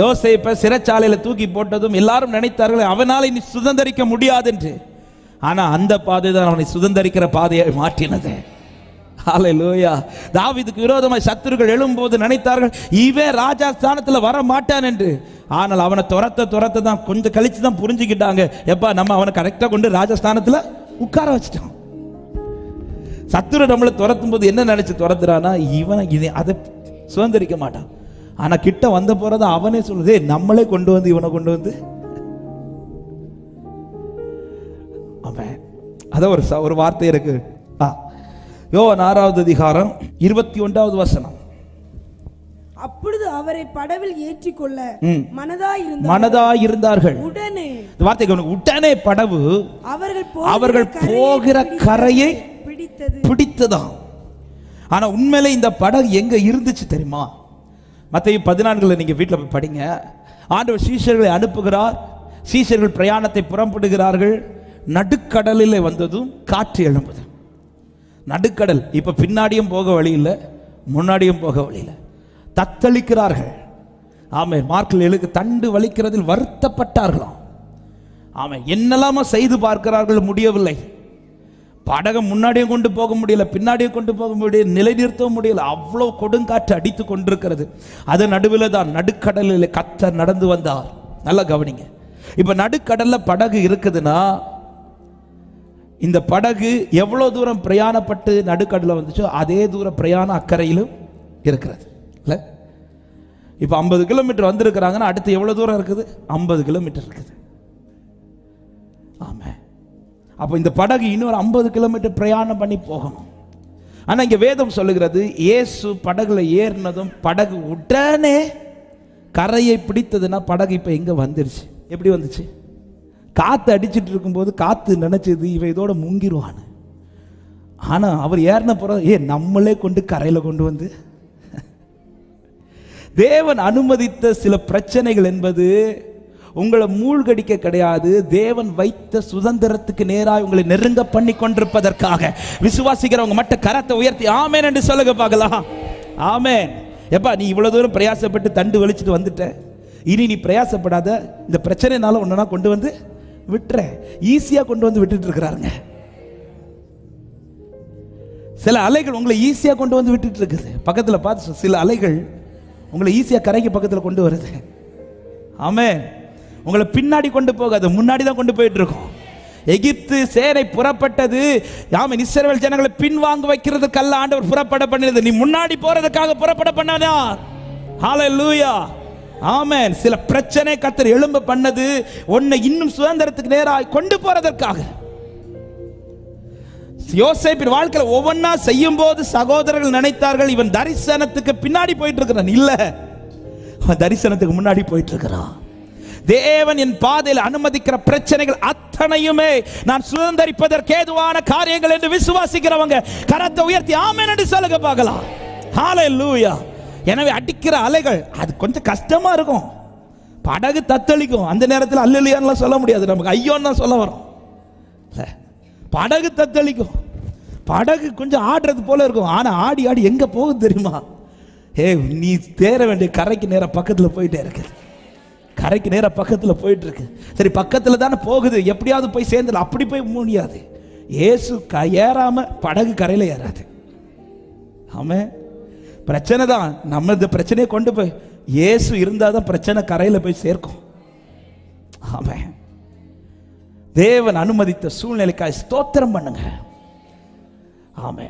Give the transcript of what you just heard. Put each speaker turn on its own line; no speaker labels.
யோசேப்பை சிறைச்சாலையில தூக்கி போட்டதும் எல்லாரும் நினைத்தார்கள் அவனால் இனி சுதந்தரிக்க முடியாது என்று. ஆனா அந்த பாதை தான் அவனை சுதந்தரிக்கிற பாதையை மாற்றினது. ஹalleluya. தாவீதுக்கு விரோதமாய் சத்துருக்கள் எழும்போது நினைத்தார்கள் இவன் ராஜா ஸ்தானத்துல வர மாட்டான் என்று. ஆனால் அவனை துரத்த துரத்த தான் கொஞ்சம் கழிச்சு தான் புரிஞ்சுக்கிட்டாங்க. எப்பா நம்ம அவனை கரெக்டா கொண்டு ராஜஸ்தானத்தில் உட்கார வச்சிட்டோம். சத்துரு நம்மளை துரத்தும் போது என்ன நினைச்சு துரத்துறானா இவன் இதை அதை சுதந்திரிக்க மாட்டான். ஆனா கிட்ட வந்த போறத அவனே சொல்லுதே நம்மளே கொண்டு வந்து இவனை கொண்டு வந்து. அவன் அத ஒரு ஒரு வார்த்தை இருக்கு. ஆ யோவான் ஆறாவது அதிகாரம் இருபத்தி ஒன்றாவது வசனம்.
அப்பொழுது அவரை படவில் ஏற்றிக்கொள்ள
ம்.
மனதாயிருந்த
மனதாய் இருந்தார்கள்
உடனே
இந்த வார்த்தை. உடனே படவு
அவர்கள்
அவர்கள் போகிற கரையை
பிடித்தது.
பிடித்ததாம். ஆனா உண்மையிலே இந்த படகு எங்க இருந்துச்சு தெரியுமா? மற்ற பதினான்கில் நீங்கள் வீட்டில் போய் படிங்க. ஆண்டவர் சீசர்களை அனுப்புகிறார். சீசர்கள் பிரயாணத்தை புறப்படுகிறார்கள். நடுக்கடலில் வந்ததும் காற்று எழும்புது. நடுக்கடல் இப்போ பின்னாடியும் போக வழி இல்லை முன்னாடியும் போக வழி இல்லை தத்தளிக்கிறார்கள். ஆமே மார்க்கில் எழுக்கு தண்டு வலிக்கிறதில் வருத்தப்பட்டார்களாம். ஆமாம் என்னெல்லாமோ செய்து பார்க்கிறார்கள் முடியவில்லை. படகம் முன்னாடியும் கொண்டு போக முடியல பின்னாடியும் கொண்டு போக முடியல நிலைநிறுத்தவும் முடியல. அவ்வளோ கொடுங்காற்று அடித்து கொண்டிருக்கிறது. அது நடுவில் தான் நடுக்கடலில் கத்தர் நடந்து வந்தார். நல்லா கவனிங்க. இப்போ நடுக்கடலில் படகு இருக்குதுன்னா இந்த படகு எவ்வளோ தூரம் பிரயாணப்பட்டு நடுக்கடலில் வந்துச்சோ அதே தூரம் பிரயாணம் அக்கறையிலும் இருக்கிறது. இல்லை? இப்போ ஐம்பது கிலோமீட்டர் வந்திருக்கிறாங்கன்னா அடுத்து எவ்வளோ தூரம் இருக்குது? ஐம்பது கிலோமீட்டர் இருக்குது. ஆமாம் அப்போ இந்த படகு இன்னொரு ஐம்பது கிலோமீட்டர் பிரயாணம் பண்ணி போகணும். ஆனால் இங்கே வேதம் சொல்லுகிறது இயேசு படகுல ஏறினதும் படகு உடனே கரையை பிடித்ததுன்னா படகு இப்போ எங்கே வந்துருச்சு? எப்படி வந்துச்சு? காற்று அடிச்சிட்டு இருக்கும்போது காற்று நினச்சது இவன் இதோட முங்கிருவான்னு ஆனால் அவர் ஏறின பிறகு ஏ நம்மளே கொண்டு கரையில் கொண்டு வந்து. தேவன் அனுமதித்த சில பிரச்சனைகள் என்பது உங்களை மூழ்கடிக்க கிடையாது. தேவன் வைத்த சுதந்திரத்துக்கு நேராக உங்களை நெருங்க பண்ணி கொண்டிருப்பதற்காக விசுவாசிக்கிறவங்க மட்டும் கரத்தை உயர்த்தி ஆமேன் என்று சொல்லுங்க பார்க்கலாம். ஆமேன். எப்பா நீ இவ்வளோ தூரம் பிரயாசப்பட்டு தண்டு வலிச்சுட்டு வந்துட்ட. இனி நீ பிரயாசப்படாத. இந்த பிரச்சனைனால ஒன்றுனா கொண்டு வந்து விட்டுற ஈஸியாக கொண்டு வந்து விட்டுட்டு இருக்கிறாருங்க. சில அலைகள் உங்களை ஈஸியாக கொண்டு வந்து விட்டுட்டு இருக்குது. பக்கத்தில் பார்த்து சில அலைகள் உங்களை ஈஸியாக கரைக்கு பக்கத்தில் கொண்டு வருது. ஆமே உங்களை பின்னாடி கொண்டு போகாது முன்னாடி தான் கொண்டு போயிட்டு இருக்கோம் எகிப்து சேனை புறப்பட்டது. ஆமென் இஸ்ரவேல் ஜனங்களை பின்வாங்க வைக்கிறதுக்கல்ல ஆண்டவர் புறப்பட பண்ணினது. நீ முன்னாடி போறதுக்காக புறப்பட பண்ணாதா. லூயா ஆமேன் சில பிரச்சனை கத்தர் எழும்ப பண்ணது. உன்னை இன்னும் சுதந்திரத்துக்கு நேராக கொண்டு போறதற்காக. யோசேப்பின் வாழ்க்கையில் ஒவ்வொன்றா செய்யும் போது சகோதரர்கள் நினைத்தார்கள் இவன் தரிசனத்துக்கு பின்னாடி போயிட்டு இருக்கிறான் இல்ல தரிசனத்துக்கு முன்னாடி போயிட்டு இருக்கிறான் தேவன் என் பாதையில் அனுமதிக்கிற பிரச்சனைகள் அத்தனையுமே நான் சுதந்திரிப்பதற்கு ஏதுவான காரியங்கள் என்று விசுவாசிக்கிறவங்க கரத்தை உயர்த்தி ஆமேன் என்று சொல்லுங்க பார்க்கலாம். லூயா எனவே அடிக்கிற அலைகள் அது கொஞ்சம் கஷ்டமா இருக்கும். படகு தத்தளிக்கும். அந்த நேரத்தில் அல்லலியான்லாம் சொல்ல முடியாது. நமக்கு ஐயோன்னு தான் சொல்ல வரும். படகு தத்தளிக்கும். படகு கொஞ்சம் ஆடுறது போல இருக்கும். ஆனால் ஆடி ஆடி எங்கே போகுது தெரியுமா? ஏ நீ தேர வேண்டிய கரைக்கு நேரா பக்கத்தில் போயிட்டே இருக்குது கரைக்கு நேராக பக்கத்தில் போயிட்டுருக்கு. சரி பக்கத்தில் தானே போகுது. எப்படியாவது போய் சேர்ந்துல அப்படி போய் முடியாது ஏசு க ஏறாமல் படகு கரையில ஏறாது. ஆமே பிரச்சனை தான். நம்ம இந்த பிரச்சனையை கொண்டு போய் இயேசு இருந்தால் தான் பிரச்சனை கரையில் போய் சேர்க்கும். ஆமே தேவன் அனுமதித்த சூழ்நிலைக்காக ஸ்தோத்திரம் பண்ணுங்க. ஆமே